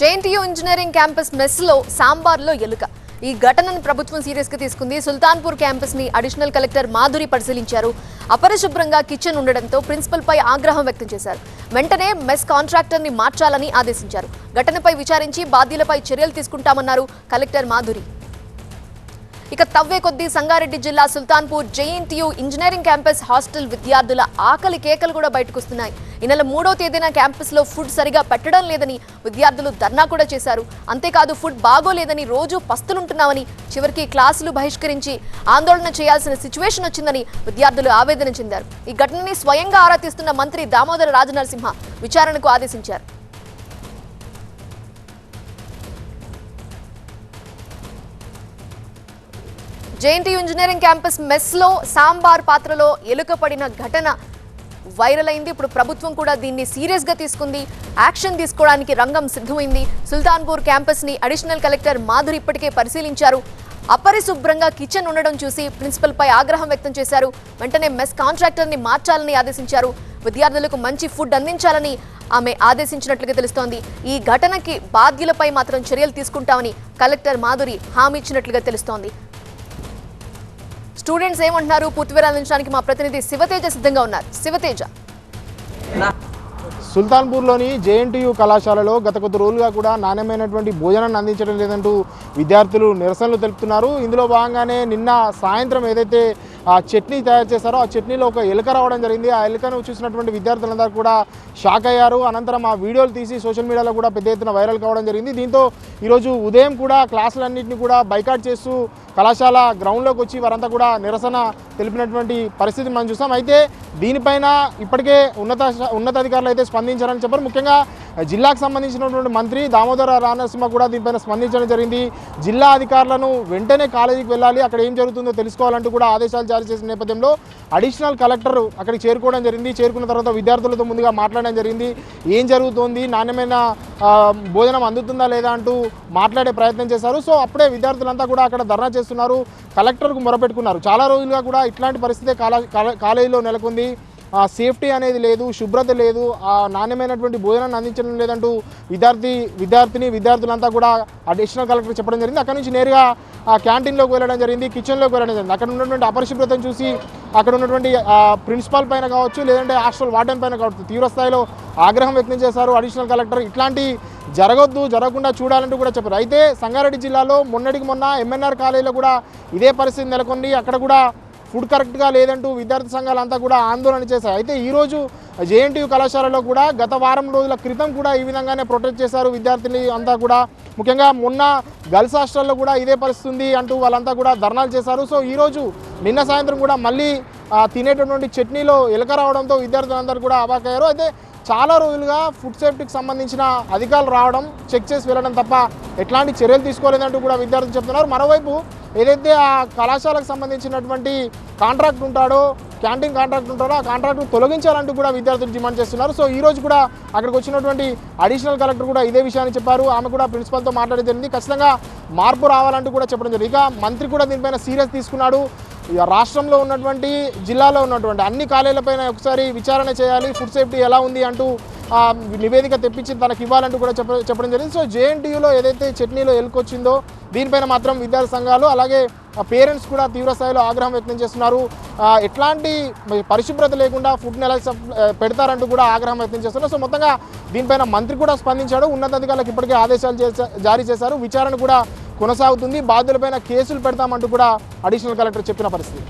JNTU engineering campus మెస్లో సాంబార్లో ఎలుక. ఈ ఘటనను ప్రభుత్వం సీరియస్గా తీసుకుంది. సుల్తాన్పూర్ క్యాంపస్ని అడిషనల్ కలెక్టర్ మాధురి పరిశీలించారు. అపరిశుభ్రంగా కిచెన్ ఉండడంతో ప్రిన్సిపల్ పై ఆగ్రహం వ్యక్తం చేశారు. వెంటనే మెస్ కాంట్రాక్టర్ని మార్చాలని ఆదేశించారు. ఘటనపై విచారించి బాధ్యులపై చర్యలు తీసుకుంటామన్నారు కలెక్టర్ మాధురి. ఇక తవ్వే కొద్దీ సంగారెడ్డి జిల్లా Sultanpur JNTU engineering campus hostel విద్యార్థుల ఆకలి కేకలు కూడా బయటకొస్తున్నాయి ఈ నెల మూడో తేదీన క్యాంపస్లో ఫుడ్ సరిగా పెట్టడం లేదని విద్యార్థులు ధర్నా కూడా చేశారు. అంతేకాదు ఫుడ్ బాగోలేదని రోజు పస్తులుంటున్నామని చివరికి క్లాసులు బహిష్కరించి ఆందోళన చేయాల్సిన సిచ్యువేషన్ వచ్చిందని విద్యార్థులు ఆవేదన చెందారు. ఈ ఘటనని స్వయంగా ఆరా తీస్తున్న మంత్రి దామోదర రాజనరసింహ విచారణకు ఆదేశించారు. జేఎన్టీయూ ఇంజనీరింగ్ క్యాంపస్ మెస్లో సాంబార్ పాత్రలో ఎలుకపడిన ఘటన వైరల్ అయింది ఇప్పుడు ప్రభుత్వం కూడా దీన్ని సీరియస్గా తీసుకుంది. యాక్షన్ తీసుకోవడానికి రంగం సిద్ధమైంది. సుల్తాన్పూర్ క్యాంపస్ని అడిషనల్ కలెక్టర్ మాధురి ఇప్పటికే పరిశీలించారు. అపరిశుభ్రంగా కిచెన్ ఉండడం చూసి ప్రిన్సిపల్ పై ఆగ్రహం వ్యక్తం చేశారు. వెంటనే మెస్ కాంట్రాక్టర్ని మార్చాలని ఆదేశించారు. విద్యార్థులకు మంచి ఫుడ్ అందించాలని ఆమె ఆదేశించినట్లుగా తెలుస్తోంది. ఈ ఘటనకి బాధ్యులపై మాత్రం చర్యలు తీసుకుంటామని కలెక్టర్ మాధురి హామీ ఇచ్చినట్లుగా తెలుస్తోంది. స్టూడెంట్స్ ఏమంటున్నారు? పూర్తి వివరాలు అందించడానికి మా ప్రతినిధి శివతేజ సిద్ధంగా ఉన్నారు. శివతేజ. సుల్తాన్పూర్లోని జేఎన్టీయూ కళాశాలలో గత కొద్ది రోజులుగా కూడా నాణ్యమైనటువంటి భోజనాన్ని అందించడం లేదంటూ విద్యార్థులు నిరసనలు తెలుపుతున్నారు. ఇందులో భాగంగానే నిన్న సాయంత్రం ఏదైతే ఆ చట్నీ తయారు చేశారో ఆ చట్నీలో ఒక ఎలుక రావడం జరిగింది. ఆ ఎలుకను చూసినటువంటి విద్యార్థులందరూ కూడా షాక్ అయ్యారు. అనంతరం ఆ వీడియోలు తీసి సోషల్ మీడియాలో కూడా పెద్ద ఎత్తున వైరల్ కావడం జరిగింది. దీంతో ఈరోజు ఉదయం కూడా క్లాసులన్నింటినీ కూడా బైకాట్ చేస్తూ కళాశాల గ్రౌండ్లోకి వచ్చి వారంతా కూడా నిరసన తెలిపినటువంటి పరిస్థితి మనం చూసాం. అయితే దీనిపైన ఇప్పటికే ఉన్నత ఉన్నతాధికారులు అయితే స్పందించారని చెప్పారు. ముఖ్యంగా జిల్లాకు సంబంధించినటువంటి మంత్రి దామోదర రానరసింహ కూడా దీనిపైన స్పందించడం జరిగింది. జిల్లా అధికారులను వెంటనే కాలేజీకి వెళ్ళాలి. అక్కడ ఏం జరుగుతుందో తెలుసుకోవాలంటూ కూడా ఆదేశాలు జారీ చేసిన నేపథ్యంలో అడిషనల్ కలెక్టర్ అక్కడికి చేరుకోవడం జరిగింది. చేరుకున్న తర్వాత విద్యార్థులతో ముందుగా మాట్లాడడం జరిగింది. ఏం జరుగుతోంది? నాణ్యమైన భోజనం అందుతుందా లేదా అంటూ మాట్లాడే ప్రయత్నం చేశారు. సో అప్పుడే విద్యార్థులంతా కూడా అక్కడ ధర్నా చేస్తున్నారు. కలెక్టర్కు మొరపెట్టుకున్నారు. చాలా రోజులుగా కూడా ఇట్లాంటి పరిస్థితే కాలేజీలో నెలకొంది. ఆ, సేఫ్టీ అనేది లేదు శుభ్రత లేదు ఆ నాణ్యమైనటువంటి భోజనాన్ని అందించడం లేదంటూ విద్యార్థి విద్యార్థిని విద్యార్థులంతా కూడా అడిషనల్ కలెక్టర్ చెప్పడం జరిగింది. అక్కడ నుంచి నేరుగా ఆ క్యాంటీన్లోకి వెళ్ళడం జరిగింది కిచెన్లోకి వెళ్ళడం జరిగింది. అక్కడ ఉన్నటువంటి అపరిశుభ్రతను చూసి అక్కడ ఉన్నటువంటి ప్రిన్సిపాల్ పైన కావచ్చు లేదంటే హాస్టల్ వార్డెన్ పైన కావచ్చు తీవ్ర స్థాయిలో ఆగ్రహం వ్యక్తం చేశారు అడిషనల్ కలెక్టర్ ఇట్లాంటి జరగొద్దు జరగకుండా చూడాలంటూ కూడా చెప్పారు. అయితే సంగారెడ్డి జిల్లాలో మొన్నటికి మొన్న ఎంఎన్ఆర్ కాలేజీలో కూడా ఇదే పరిస్థితి నెలకొంది. అక్కడ కూడా ఫుడ్ కరెక్ట్గా లేదంటూ విద్యార్థి సంఘాలంతా కూడా ఆందోళన చేశారు. అయితే ఈరోజు జేఎన్టీయూ కళాశాలలో కూడా గత వారం రోజుల క్రితం కూడా ఈ విధంగానే ప్రొటెక్ట్ చేశారు విద్యార్థిని అంతా కూడా. ముఖ్యంగా మొన్న గర్ల్స్ హాస్టల్లో కూడా ఇదే పరిస్థితుంది అంటూ వాళ్ళంతా కూడా ధర్నాలు చేశారు. సో ఈరోజు నిన్న సాయంత్రం కూడా మళ్ళీ తినేటటువంటి చట్నీలో ఎలక రావడంతో విద్యార్థులందరూ కూడా అవాకయ్యారు అయితే చాలా రోజులుగా ఫుడ్ సేఫ్టీకి సంబంధించిన అధికారులు రావడం చెక్ చేసి వెళ్ళడం తప్ప ఎట్లాంటి చర్యలు తీసుకోలేదంటూ కూడా విద్యార్థులు చెప్తున్నారు. మరోవైపు ఏదైతే ఆ కళాశాలకు సంబంధించినటువంటి కాంట్రాక్ట్ ఉంటాడో క్యాంటీన్ కాంట్రాక్ట్ ఉంటాడో ఆ కాంట్రాక్ట్ తొలగించాలంటూ కూడా విద్యార్థులు డిమాండ్ చేస్తున్నారు. సో ఈ రోజు కూడా అక్కడికి వచ్చినటువంటి అడిషనల్ కలెక్టర్ కూడా ఇదే విషయాన్ని చెప్పారు. ఆమె కూడా ప్రిన్సిపల్తో మాట్లాడి జరిగింది. ఖచ్చితంగా మార్పు రావాలంటూ కూడా చెప్పడం జరిగింది. ఇక మంత్రి కూడా దీనిపైన సీరియస్ తీసుకున్నాడు. రాష్ట్రంలో ఉన్నటువంటి జిల్లాలో ఉన్నటువంటి అన్ని కాలేజీలపైన ఒకసారి విచారణ చేయాలి ఫుడ్ సేఫ్టీ ఎలా ఉంది అంటూ నివేదిక తెప్పించి తనకి ఇవ్వాలంటూ కూడా చెప్ప చెప్పడం జరిగింది. సో జేఎన్టీయూలో ఏదైతే చట్నీలో ఎలుకొచ్చిందో దీనిపైన మాత్రం విద్యార్థి సంఘాలు అలాగే పేరెంట్స్ కూడా తీవ్ర స్థాయిలో ఆగ్రహం వ్యక్తం చేస్తున్నారు. ఎట్లాంటి పరిశుభ్రత లేకుండా ఫుడ్ని ఎలా పెడతారంటూ కూడా ఆగ్రహం వ్యక్తం చేస్తున్నారు. సో మొత్తంగా దీనిపైన మంత్రి కూడా స్పందించాడు. ఉన్నతాధికారులకు ఇప్పటికే ఆదేశాలు జారీ చేశారు. విచారణ కూడా కొనసాగుతుంది. బాధ్యులపైన కేసులు పెడతామంటూ కూడా అడిషనల్ కలెక్టర్ చెప్పిన పరిస్థితి.